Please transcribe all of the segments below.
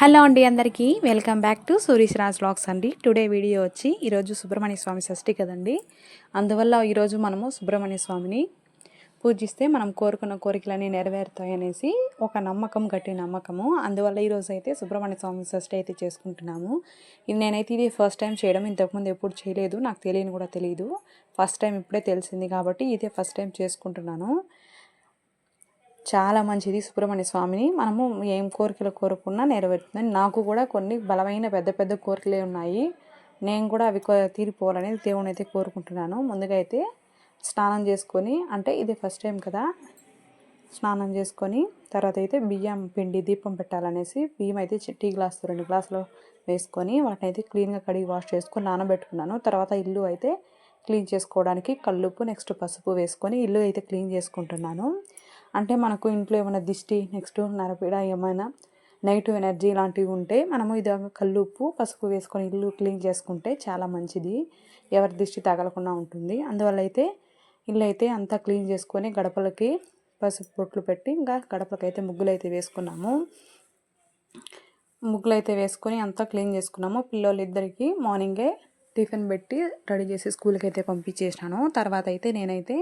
Hello అండి అందరికీ. Welcome back to Surish Raj blogs అండి. టుడే వీడియో వచ్చి ఈరోజు సుబ్రహ్మణ్య స్వామి షష్ఠి కదండి. అందువల్ల ఈరోజు మనము సుబ్రహ్మణ్య స్వామిని పూజిస్తే మనం కోరుకున్న కోరికలన్నీ నెరవేరుతాయి అనేసి ఒక నమ్మకం గట్టి నమ్మకము. అందువల్ల ఈరోజు అయితే సుబ్రహ్మణ్య స్వామి షష్ఠి అయితే చేసుకుంటున్నాము. ఇది నేనైతే ఇది ఫస్ట్ టైం చేయడం ఇంతకుముందు ఎప్పుడు చేయలేదు నాకు తెలియని కూడా తెలియదు ఫస్ట్ టైం ఇప్పుడే తెలిసింది కాబట్టి ఇదే ఫస్ట్ టైం చేసుకుంటున్నాను. చాలా మంచిది. సుబ్రహ్మణ్య స్వామిని మనము ఏం కోరికలు కోరుకున్నా నెరవేరుతుంది నాకు కూడా కొన్ని బలమైన పెద్ద పెద్ద కోరికలే ఉన్నాయి. నేను కూడా అవి తీరిపోవాలనేది దేవుని అయితే కోరుకుంటున్నాను. ముందుగా అయితే స్నానం చేసుకొని అంటే ఇది ఫస్ట్ టైం కదా స్నానం చేసుకొని తర్వాత అయితే బియ్యం పిండి దీపం పెట్టాలనేసి బియ్యం అయితే టీ గ్లాసులు రెండు గ్లాసులు వేసుకొని వాటిని అయితే క్లీన్గా కడిగి వాష్ చేసుకొని నానబెట్టుకున్నాను. తర్వాత ఇల్లు అయితే క్లీన్ చేసుకోవడానికి కల్లుప్పు నెక్స్ట్ పసుపు వేసుకొని ఇల్లు అయితే క్లీన్ చేసుకుంటున్నాను. అంటే మనకు ఇంట్లో ఏమైనా దిష్టి నెక్స్ట్ నరపీడ ఏమైనా నెగిటివ్ ఎనర్జీ ఇలాంటివి ఉంటే మనము ఇది కల్లుప్పు పసుపు వేసుకొని ఇల్లు క్లీన్ చేసుకుంటే చాలా మంచిది. ఎవరి దిష్టి తగలకుండా ఉంటుంది. అందువల్ల అయితే ఇల్లు అయితే అంతా క్లీన్ చేసుకొని గడపలకి పసుపు బొట్లు పెట్టి ఇంకా గడపలకి అయితే ముగ్గులు అయితే వేసుకున్నాము. ముగ్గులు అయితే వేసుకొని అంతా క్లీన్ చేసుకున్నాము. పిల్లలు ఇద్దరికి మార్నింగే టిఫిన్ పెట్టి రెడీ చేసి స్కూల్కి అయితే పంపించేసినాను. తర్వాత అయితే నేనైతే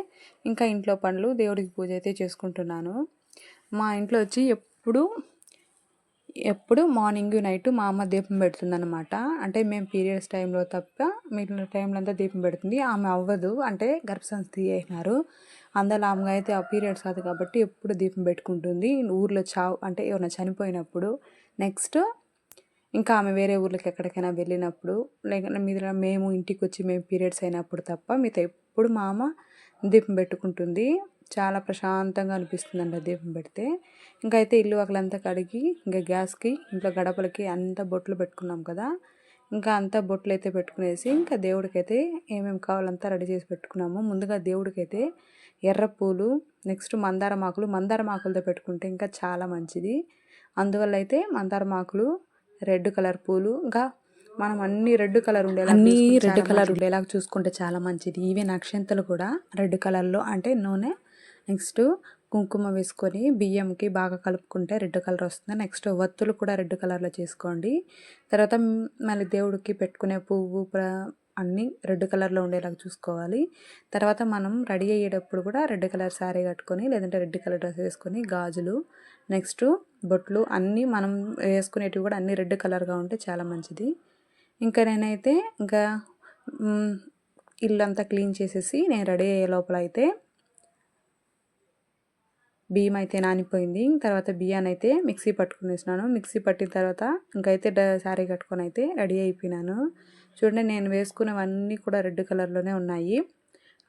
ఇంకా ఇంట్లో పనులు దేవుడికి పూజ అయితే చేసుకుంటున్నాను. మా ఇంట్లో వచ్చి ఎప్పుడు ఎప్పుడు మార్నింగ్ నైట్ మా అమ్మ దీపం పెడుతుందన్నమాట. అంటే మేము పీరియడ్స్ టైంలో తప్ప మిగిలిన టైంలో అంతా దీపం పెడుతుంది. ఆమె అవ్వదు. అంటే గర్భసంస్థి అయినారు. అందులో ఆమె అయితే ఆ పీరియడ్స్ కాదు కాబట్టి ఎప్పుడు దీపం పెట్టుకుంటుంది. ఊర్లో చావు అంటే ఎవరైనా చనిపోయినప్పుడు నెక్స్ట్ ఇంకా ఆమె వేరే ఊర్లకి ఎక్కడికైనా వెళ్ళినప్పుడు లేకుంటే మీద మేము ఇంటికి వచ్చి మేము పీరియడ్స్ అయినప్పుడు తప్ప మిగతా ఎప్పుడు మా అమ్మ దీపం పెట్టుకుంటుంది. చాలా ప్రశాంతంగా అనిపిస్తుందండి ఆ దీపం పెడితే. ఇంకా అయితే ఇల్లు అక్కలంతా కడిగి ఇంకా గ్యాస్కి ఇంట్లో గడపలకి అంత బొట్లు పెట్టుకున్నాం కదా. ఇంకా అంతా బొట్లు అయితే పెట్టుకునేసి ఇంకా దేవుడికైతే ఏమేమి కావాలంతా రెడీ చేసి పెట్టుకున్నాము. ముందుగా దేవుడికైతే ఎర్ర పూలు నెక్స్ట్ మందారం ఆకులు మందారం ఆకులతో పెట్టుకుంటే ఇంకా చాలా మంచిది. అందువల్ల అయితే మందారం ఆకులు రెడ్ కలర్ పూలు. ఇంకా మనం అన్ని రెడ్ కలర్ ఉండేలా అన్ని రెడ్ కలర్ ఉండేలాగా చూసుకుంటే చాలా మంచిది. ఈవెన్ అక్షంతలు కూడా రెడ్ కలర్లో అంటే నూనె నెక్స్ట్ కుంకుమ వేసుకొని బియ్యంకి బాగా కలుపుకుంటే రెడ్ కలర్ వస్తుంది. నెక్స్ట్ వత్తులు కూడా రెడ్ కలర్లో చేసుకోండి. తర్వాత మళ్ళీ దేవుడికి పెట్టుకునే పువ్వు అన్నీ రెడ్ కలర్లో ఉండేలాగా చూసుకోవాలి. తర్వాత మనం రెడీ అయ్యేటప్పుడు కూడా రెడ్ కలర్ శారీ కట్టుకొని లేదంటే రెడ్ కలర్ డ్రెస్ వేసుకొని గాజులు నెక్స్ట్ బొట్లు అన్నీ మనం వేసుకునేటివి కూడా అన్నీ రెడ్ కలర్గా ఉంటే చాలా మంచిది. ఇంకా నేనైతే ఇంకా ఇల్లంతా క్లీన్ చేసేసి నేను రెడీ అయ్యే లోపల అయితే బియ్యం అయితే నానిపోయింది. తర్వాత బియ్యాన్ని అయితే మిక్సీ పట్టుకునేసినాను. మిక్సీ పట్టిన తర్వాత ఇంకైతే డ శారీ కట్టుకొని అయితే రెడీ అయిపోయినాను. చూడండి నేను వేసుకున్నవన్నీ కూడా రెడ్ కలర్లోనే ఉన్నాయి.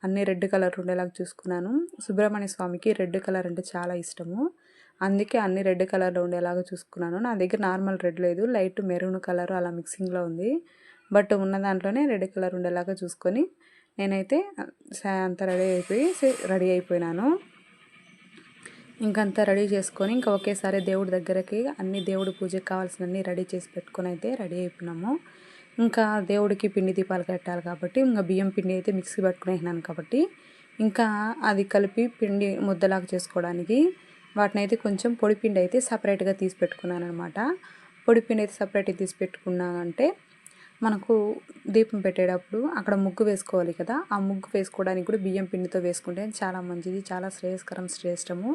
అన్నీ రెడ్ కలర్ ఉండేలాగా చూసుకున్నాను. సుబ్రహ్మణ్య స్వామికి రెడ్ కలర్ అంటే చాలా ఇష్టము. అందుకే అన్ని రెడ్ కలర్లో ఉండేలాగా చూసుకున్నాను. నా దగ్గర నార్మల్ రెడ్ లేదు లైట్ మెరూన్ కలర్ అలా మిక్సింగ్లో ఉంది. బట్ ఉన్న దాంట్లోనే రెడ్ కలర్ ఉండేలాగా చూసుకొని నేనైతే అంత రెడీ అయిపోయి రెడీ అయిపోయినాను. ఇంకంతా రెడీ చేసుకొని ఇంకా ఒకేసారి దేవుడి దగ్గరకి అన్ని దేవుడి పూజకి కావాల్సినన్ని రెడీ చేసి పెట్టుకొని అయితే రెడీ అయిపోయినాము. ఇంకా దేవుడికి పిండి దీపాలు కట్టాలి కాబట్టి ఇంకా బియ్యం పిండి అయితే మిక్సీ పట్టుకునేసినాను కాబట్టి ఇంకా అది కలిపి పిండి ముద్దలాగా చేసుకోవడానికి వాటిని అయితే కొంచెం పొడిపిండి అయితే సపరేట్గా తీసి పెట్టుకున్నాను అనమాట పొడిపిండి అయితే సపరేట్గా తీసి పెట్టుకున్నానంటే మనకు దీపం పెట్టేటప్పుడు అక్కడ ముగ్గు వేసుకోవాలి కదా ఆ ముగ్గు వేసుకోవడానికి కూడా బియ్యం పిండితో వేసుకుంటే చాలా మంచిది చాలా శ్రేయస్కరం శ్రేష్టము.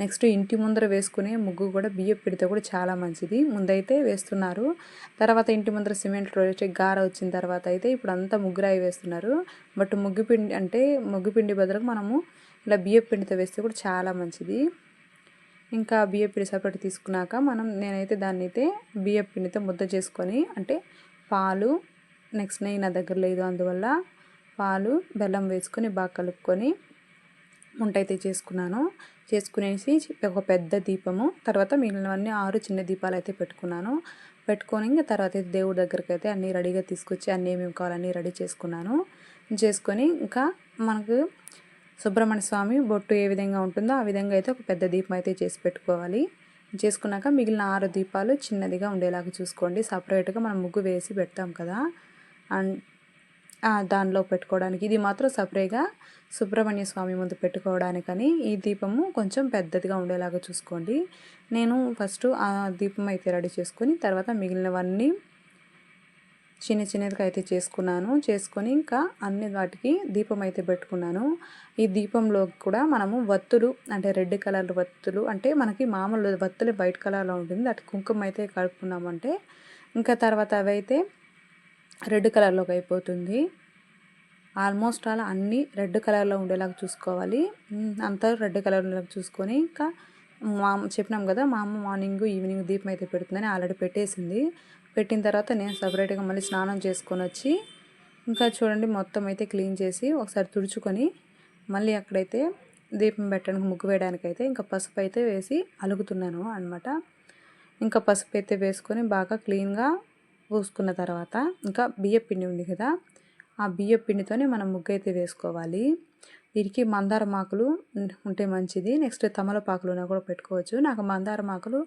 నెక్స్ట్ ఇంటి ముందర వేసుకునే ముగ్గు కూడా బియ్యం పిండితో కూడా చాలా మంచిది. ముందైతే వేస్తున్నారు తర్వాత ఇంటి ముందర సిమెంట్ రోడ్ గార వచ్చిన తర్వాత అయితే ఇప్పుడు అంతా ముగ్గురాయి వేస్తున్నారు. బట్ ముగ్గు పిండి అంటే ముగ్గు పిండి బదులుగా మనము ఇలా బియ్యం పిండితో వేస్తే కూడా చాలా మంచిది. ఇంకా బియ్యం పిండి తీసుకున్నాక మనం నేనైతే దాన్ని అయితే బియ్యం పిండితో ముద్ద చేసుకొని అంటే పాలు నెక్స్ట్ నెయ్యి నా దగ్గర లేదు అందువల్ల పాలు బెల్లం వేసుకొని బాగా కలుపుకొని వంట అయితే చేసుకున్నాను. చేసుకునేసి ఒక పెద్ద దీపము తర్వాత మిగిలినవన్నీ ఆరు చిన్న దీపాలు అయితే పెట్టుకున్నాను. పెట్టుకొని ఇంకా తర్వాత అయితే దేవుడి దగ్గరికి అయితే అన్నీ రెడీగా తీసుకొచ్చి అన్నీ ఏమేమి కావాలన్నీ రెడీ చేసుకున్నాను. చేసుకొని ఇంకా మనకు సుబ్రహ్మణ్య స్వామి బొట్టు ఏ విధంగా ఉంటుందో ఆ విధంగా అయితే ఒక పెద్ద దీపం అయితే చేసి పెట్టుకోవాలి. చేసుకున్నాక మిగిలిన ఆరు దీపాలు చిన్నదిగా ఉండేలాగా చూసుకోండి. సపరేట్గా మనం ముగ్గు వేసి పెడతాం కదా. అండ్ దానిలో పెట్టుకోవడానికి ఇది మాత్రం సపరేట్గా సుబ్రహ్మణ్య స్వామి ముందు పెట్టుకోవడానికని ఈ దీపము కొంచెం పెద్దదిగా ఉండేలాగా చూసుకోండి. నేను ఫస్ట్ ఆ దీపం అయితే రెడీ చేసుకొని తర్వాత మిగిలినవన్నీ చిన్న చిన్నదిగా అయితే చేసుకున్నాను. చేసుకొని ఇంకా అన్ని వాటికి దీపం అయితే పెట్టుకున్నాను. ఈ దీపంలో కూడా మనము వత్తులు అంటే రెడ్ కలర్ వత్తులు అంటే మనకి మామూలు వత్తులు వైట్ కలర్లో ఉంటుంది. అటు కుంకుమ అయితే కలుపుకున్నామంటే ఇంకా తర్వాత అవి అయితే రెడ్ కలర్లోకి అయిపోతుంది. ఆల్మోస్ట్ అలా అన్నీ రెడ్ కలర్లో ఉండేలాగా చూసుకోవాలి. అంతా రెడ్ కలర్ ఉండేలాగా చూసుకొని ఇంకా మా చెప్పినాం కదా మా అమ్మ మార్నింగ్ ఈవినింగ్ దీపం అయితే పెడుతుందని ఆల్రెడీ పెట్టేసింది. పెట్టిన తర్వాత నేను సపరేట్గా మళ్ళీ స్నానం చేసుకొని వచ్చి ఇంకా చూడండి మొత్తం అయితే క్లీన్ చేసి ఒకసారి తుడుచుకొని మళ్ళీ అక్కడైతే దీపం పెట్టడానికి ముగ్గు వేయడానికి అయితే ఇంకా పసుపు అయితే వేసి అలుగుతున్నాను అనమాట ఇంకా పసుపు అయితే వేసుకొని బాగా క్లీన్గా పూసుకున్న తర్వాత ఇంకా బియ్య పిండి ఉంది కదా ఆ బియ్య పిండితోనే మనం ముగ్గు అయితే వేసుకోవాలి. వీరికి మందార మాకులు ఉంటే మంచిది. నెక్స్ట్ తమలపాకులు ఉన్నా కూడా పెట్టుకోవచ్చు. నాకు మందార మాకులు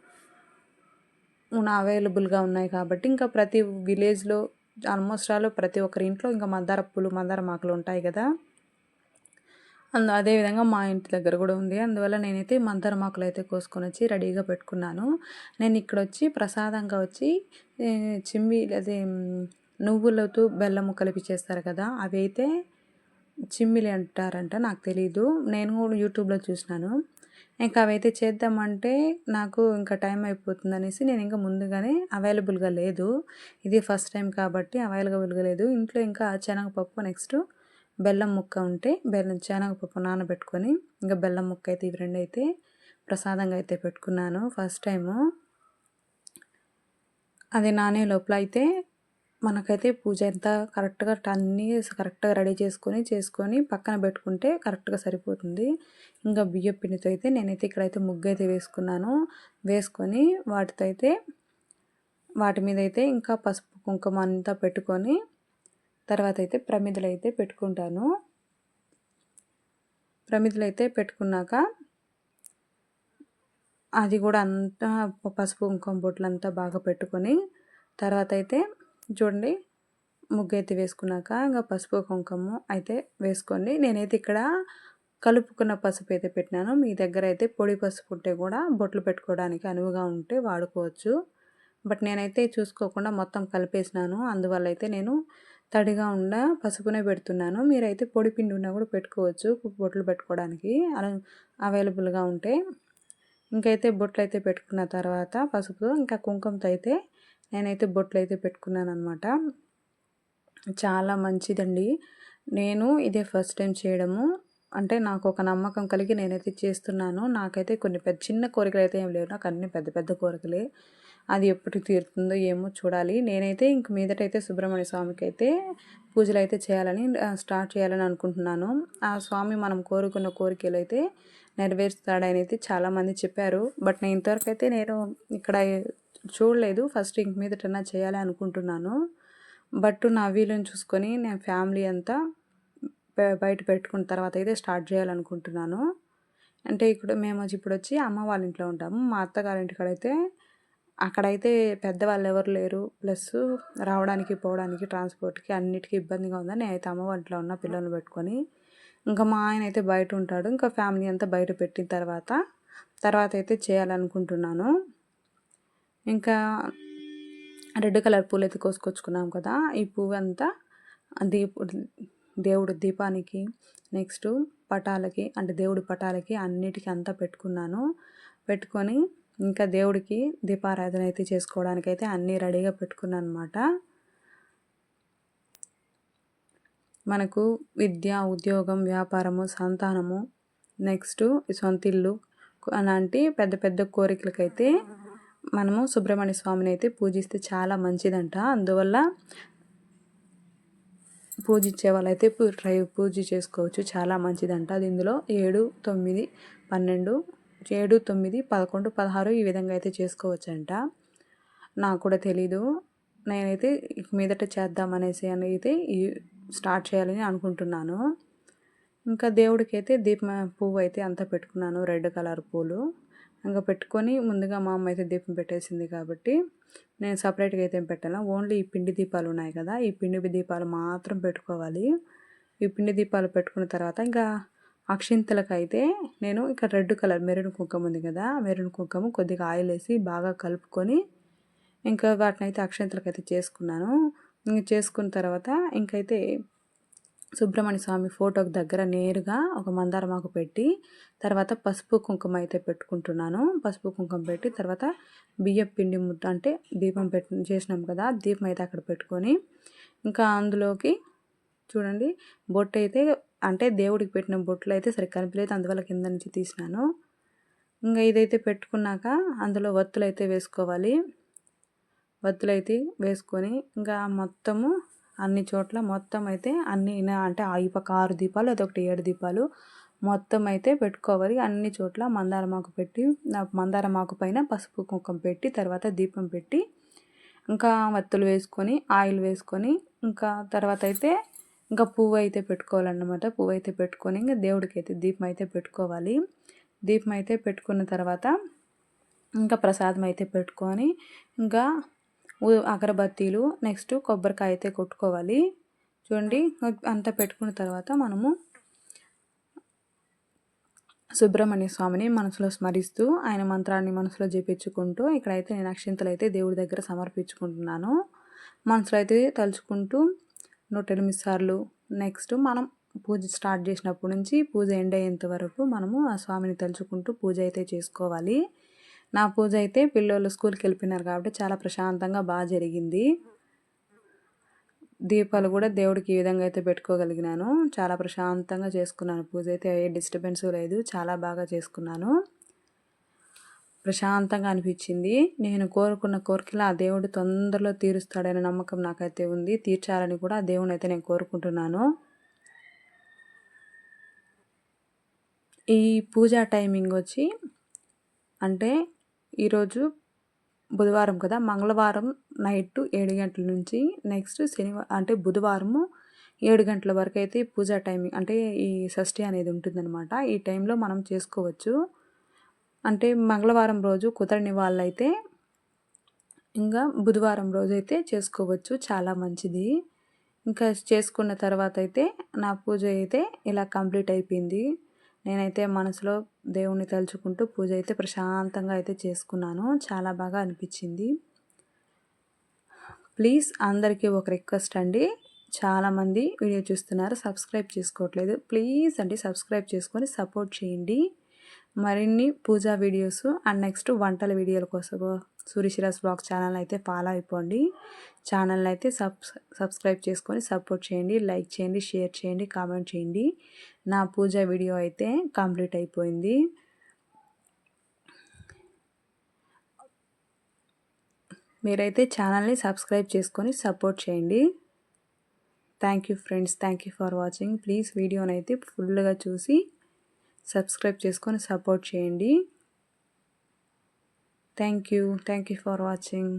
అవైలబుల్గా ఉన్నాయి కాబట్టి ఇంకా ప్రతి విలేజ్లో ఆల్మోస్ట్ ఆల్ ప్రతి ఒక్కరి ఇంట్లో ఇంకా మందార పూలు మందార మాకులు ఉంటాయి కదా. అందు అదేవిధంగా మా ఇంటి దగ్గర కూడా ఉంది. అందువల్ల నేనైతే మందార మాకులు అయితే కోసుకొని వచ్చి రెడీగా పెట్టుకున్నాను. నేను ఇక్కడ వచ్చి ప్రసాదంగా వచ్చి చిమ్మి అదే నువ్వులతో బెల్లము కలిపి చేస్తారు కదా అవి అయితే చిమ్మిలి అంటారంట నాకు తెలీదు. నేను కూడా యూట్యూబ్లో చూసినాను. ఇంకా అవైతే చేద్దామంటే నాకు ఇంకా టైం అయిపోతుంది అనేసి నేను ఇంకా ముందుగానే అవైలబుల్గా లేదు. ఇది ఫస్ట్ టైం కాబట్టి అవైలబుల్గా లేదు. ఇంట్లో ఇంకా శనగపప్పు నెక్స్ట్ బెల్లం ముక్క ఉంటే బెల్లం శనగపప్పు నానబెట్టుకొని ఇంకా బెల్లం ముక్క అయితే ఇవి రెండు అయితే ప్రసాదంగా అయితే పెట్టుకున్నాను ఫస్ట్ టైము. అది నానే లోపల అయితే మనకైతే పూజ అంతా కరెక్ట్గా అన్నీ కరెక్ట్గా రెడీ చేసుకొని చేసుకొని పక్కన పెట్టుకుంటే కరెక్ట్గా సరిపోతుంది. ఇంకా బియ్యం పిండితో అయితే నేనైతే ఇక్కడైతే ముగ్గు అయితే వేసుకున్నాను. వేసుకొని వాటితో అయితే వాటి మీద అయితే ఇంకా పసుపు కుంకుమ అంతా పెట్టుకొని తర్వాత అయితే ప్రమిదలు అయితే పెట్టుకుంటాను. ప్రమిదలు అయితే పెట్టుకున్నాక అది కూడా అంతా పసుపు కుంకుమ బొట్లు అంతా బాగా పెట్టుకొని తర్వాత అయితే చూడండి ముగ్గు అయితే వేసుకున్నాక ఇంకా పసుపు కుంకుమ అయితే వేసుకోండి. నేనైతే ఇక్కడ కలుపుకున్న పసుపు అయితే పెట్టినాను. మీ దగ్గర అయితే పొడి పసుపు ఉంటే కూడా బొట్లు పెట్టుకోవడానికి అనువుగా ఉంటే వాడుకోవచ్చు. బట్ నేనైతే చూసుకోకుండా మొత్తం కలిపేసినాను. అందువల్ల అయితే నేను తడిగా ఉండ పసుపునే పెడుతున్నాను. మీరైతే పొడి పిండి ఉన్నా కూడా పెట్టుకోవచ్చు బొట్లు పెట్టుకోవడానికి అలా అవైలబుల్గా ఉంటే. ఇంకైతే బొట్లు అయితే పెట్టుకున్న తర్వాత పసుపు ఇంకా కుంకుమతో అయితే నేనైతే బొట్లు అయితే పెట్టుకున్నాను అనమాట చాలా మంచిదండి. నేను ఇదే ఫస్ట్ టైం చేయడము. అంటే నాకు ఒక నమ్మకం కలిగి నేనైతే చేస్తున్నాను. నాకైతే కొన్ని పెద్ద చిన్న కోరికలు అయితే ఏం లేవు. నాకు అన్ని పెద్ద పెద్ద కోరికలే. అది ఎప్పుడు తీరుతుందో ఏమో చూడాలి. నేనైతే ఇంక మీదటైతే సుబ్రహ్మణ్య స్వామికి అయితే పూజలు అయితే చేయాలని స్టార్ట్ చేయాలని అనుకుంటున్నాను. ఆ స్వామి మనం కోరుకున్న కోరికలు అయితే నెరవేరుస్తాడనైతే చాలామంది చెప్పారు. బట్ నేను ఇంతవరకు అయితే నేను ఇక్కడ చూడలేదు. ఫస్ట్ ఇంక మీదటన్నా చేయాలి అనుకుంటున్నాను. బట్ నా వీలుని చూసుకొని నేను ఫ్యామిలీ అంతా బయట పెట్టుకున్న తర్వాత అయితే స్టార్ట్ చేయాలనుకుంటున్నాను. అంటే ఇక్కడ మేము వచ్చి ఇప్పుడు వచ్చి అమ్మ వాళ్ళ ఇంట్లో ఉంటాము. మా అత్తగారింటికాడ అయితే అక్కడైతే పెద్దవాళ్ళు ఎవరు లేరు. ప్లస్ రావడానికి పోవడానికి ట్రాన్స్పోర్ట్కి అన్నిటికీ ఇబ్బందిగా ఉందని నేనైతే అమ్మ వాళ్ళ ఇంట్లో ఉన్న పిల్లల్ని పెట్టుకొని ఇంకా మా ఆయన అయితే బయట ఉంటాడు ఇంకా ఫ్యామిలీ అంతా బయట పెట్టిన తర్వాత తర్వాత అయితే చేయాలనుకుంటున్నాను. ఇంకా రెడ్ కలర్ పూలు అయితే కోసుకొచ్చుకున్నాం కదా ఈ పువ్వు అంతా దీపు దేవుడు దీపానికి నెక్స్ట్ పటాలకి అంటే దేవుడి పటాలకి అన్నిటికీ అంతా పెట్టుకున్నాను. పెట్టుకొని ఇంకా దేవుడికి దీపారాధన అయితే చేసుకోవడానికి అయితే అన్నీ రెడీగా పెట్టుకున్నాను అనమాట మనకు విద్య ఉద్యోగం వ్యాపారము సంతానము నెక్స్ట్ సొంత ఇల్లు అలాంటి పెద్ద పెద్ద కోరికలకైతే మనము సుబ్రహ్మణ్య స్వామిని అయితే పూజిస్తే చాలా మంచిదంట. అందువల్ల పూజించే వాళ్ళైతే ట్రై పూజ చేసుకోవచ్చు. చాలా మంచిదంట. అది ఇందులో ఏడు తొమ్మిది పన్నెండు ఏడు తొమ్మిది పదకొండు పదహారు ఈ విధంగా అయితే చేసుకోవచ్చంట. నాకు కూడా తెలీదు. నేనైతే మీదట చేద్దామనేసి అని అయితే ఈ స్టార్ట్ చేయాలని అనుకుంటున్నాను. ఇంకా దేవుడికి అయితే పువ్వు అయితే అంతా పెట్టుకున్నాను రెడ్ కలర్ పూలు. ఇంకా పెట్టుకొని ముందుగా మా అమ్మ అయితే దీపం పెట్టేసింది కాబట్టి నేను సపరేట్గా అయితే పెట్టాను ఓన్లీ ఈ పిండి దీపాలు ఉన్నాయి కదా ఈ పిండి దీపాలు మాత్రం పెట్టుకోవాలి. ఈ పిండి దీపాలు పెట్టుకున్న తర్వాత ఇంకా అక్షింతలకు అయితే నేను ఇక రెడ్ కలర్ మెరూన్ కుంకుమ ఉంది కదా మెరూన్ కుంకుమ కొద్దిగా ఆయిల్ వేసి బాగా కలుపుకొని ఇంకా వాటిని అయితే అయితే చేసుకున్నాను. ఇంకా చేసుకున్న తర్వాత ఇంకైతే సుబ్రహ్మణ్య స్వామి ఫోటోకి దగ్గర నేరుగా ఒక మందారమాకు పెట్టి తర్వాత పసుపు కుంకుమ అయితే పెట్టుకుంటున్నాను. పసుపు కుంకుమ పెట్టి తర్వాత బియ్యం పిండి ముద్ద అంటే దీపం పెట్టు చేసినాం కదా దీపం అయితే అక్కడ పెట్టుకొని ఇంకా అందులోకి చూడండి బొట్టు అయితే అంటే దేవుడికి పెట్టిన బొట్లు అయితే సరిగ్గా కనిపించలేదు అందువల్ల కింద నుంచి తీసినాను. ఇంకా ఇదైతే పెట్టుకున్నాక అందులో వత్తులు అయితే వేసుకోవాలి. వత్తులు అయితే వేసుకొని ఇంకా మొత్తము అన్ని చోట్ల మొత్తం అయితే అన్ని అంటే ఈ పక్క ఆరు దీపాలు అదొకటి ఏడు దీపాలు మొత్తం అయితే పెట్టుకోవాలి. అన్ని చోట్ల మందారమాకు పెట్టి మందారమాకు పైన పసుపు కుంకుమ పెట్టి తర్వాత దీపం పెట్టి ఇంకా వత్తులు వేసుకొని ఆయిల్ వేసుకొని ఇంకా తర్వాత అయితే ఇంకా పువ్వు అయితే పెట్టుకోవాలన్నమాట. పువ్వు అయితే పెట్టుకొని ఇంకా దేవుడికి అయితే దీపం అయితే పెట్టుకోవాలి. దీపం అయితే పెట్టుకున్న తర్వాత ఇంకా ప్రసాదం అయితే పెట్టుకొని ఇంకా అగరబత్తీలు నెక్స్ట్ కొబ్బరికాయ అయితే కొట్టుకోవాలి. చూడండి అంతా పెట్టుకున్న తర్వాత మనము సుబ్రహ్మణ్య స్వామిని మనసులో స్మరిస్తూ ఆయన మంత్రాన్ని మనసులో జపించుకుంటూ ఇక్కడైతే నేను అక్షింతలు అయితే దేవుడి దగ్గర సమర్పించుకుంటున్నాను. మనసులో అయితే తలుచుకుంటూ నూట ఎనిమిది సార్లు నెక్స్ట్ మనం పూజ స్టార్ట్ చేసినప్పటి నుంచి పూజ ఎండ్ అయ్యేంత వరకు మనము ఆ స్వామిని తలుచుకుంటూ పూజ అయితే చేసుకోవాలి. నా పూజ అయితే పిల్లలు స్కూల్కి వెళ్ళిపోయినారు కాబట్టి చాలా ప్రశాంతంగా బాగా జరిగింది. దీపాలు కూడా దేవుడికి ఈ విధంగా అయితే పెట్టుకోగలిగినాను. చాలా ప్రశాంతంగా చేసుకున్నాను. పూజ అయితే ఏ డిస్టర్బెన్స్ లేదు. చాలా బాగా చేసుకున్నాను. ప్రశాంతంగా అనిపించింది. నేను కోరుకున్న కోరికలు ఆ దేవుడు తొందరలో తీరుస్తాడనే నమ్మకం నాకైతే ఉంది. తీర్చాలని కూడా ఆ దేవుని అయితే నేను కోరుకుంటున్నాను. ఈ పూజా టైమింగ్ వచ్చి అంటే ఈరోజు బుధవారం కదా? మంగళవారం నైట్ ఏడు గంటల నుంచి నెక్స్ట్ శనివారం అంటే బుధవారము ఏడు గంటల వరకు అయితే పూజా టైమింగ్ అంటే ఈ షష్ఠి అనేది ఉంటుందన్నమాట. ఈ టైంలో మనం చేసుకోవచ్చు. అంటే మంగళవారం రోజు కుదరని వాళ్ళైతే ఇంకా బుధవారం రోజు అయితే చేసుకోవచ్చు. చాలా మంచిది. ఇంకా చేసుకున్న తర్వాత అయితే నా పూజ అయితే ఇలా కంప్లీట్ అయిపోయింది. నేనైతే మనసులో దేవుణ్ణి తలుచుకుంటూ పూజ అయితే ప్రశాంతంగా అయితే చేసుకున్నాను. చాలా బాగా అనిపించింది. ప్లీజ్ అందరికీ ఒక రిక్వెస్ట్ అండి. చాలామంది వీడియో చూస్తున్నారు సబ్స్క్రైబ్ చేసుకోవట్లేదు. ప్లీజ్ అండి సబ్స్క్రైబ్ చేసుకొని సపోర్ట్ చేయండి. మరిన్ని పూజా వీడియోస్ అండ్ నెక్స్ట్ వంటల వీడియోల కోసం సూర్యశిరాస్ బ్లాగ్ ఛానల్ అయితే ఫాలో అయిపోండి. ఛానల్ అయితే సబ్స్ సబ్స్క్రైబ్ చేసుకొని సపోర్ట్ చేయండి లైక్ చేయండి షేర్ చేయండి కామెంట్ చేయండి. నా పూజా వీడియో అయితే కంప్లీట్ అయిపోయింది. మీరైతే ఛానల్ని సబ్స్క్రైబ్ చేసుకొని సపోర్ట్ చేయండి. Thank you friends thank you for watching. Please వీడియోనైతే అయితే ఫుల్గా చూసి సబ్స్క్రైబ్ చేసుకొని సపోర్ట్ చేయండి. Thank you thank you for watching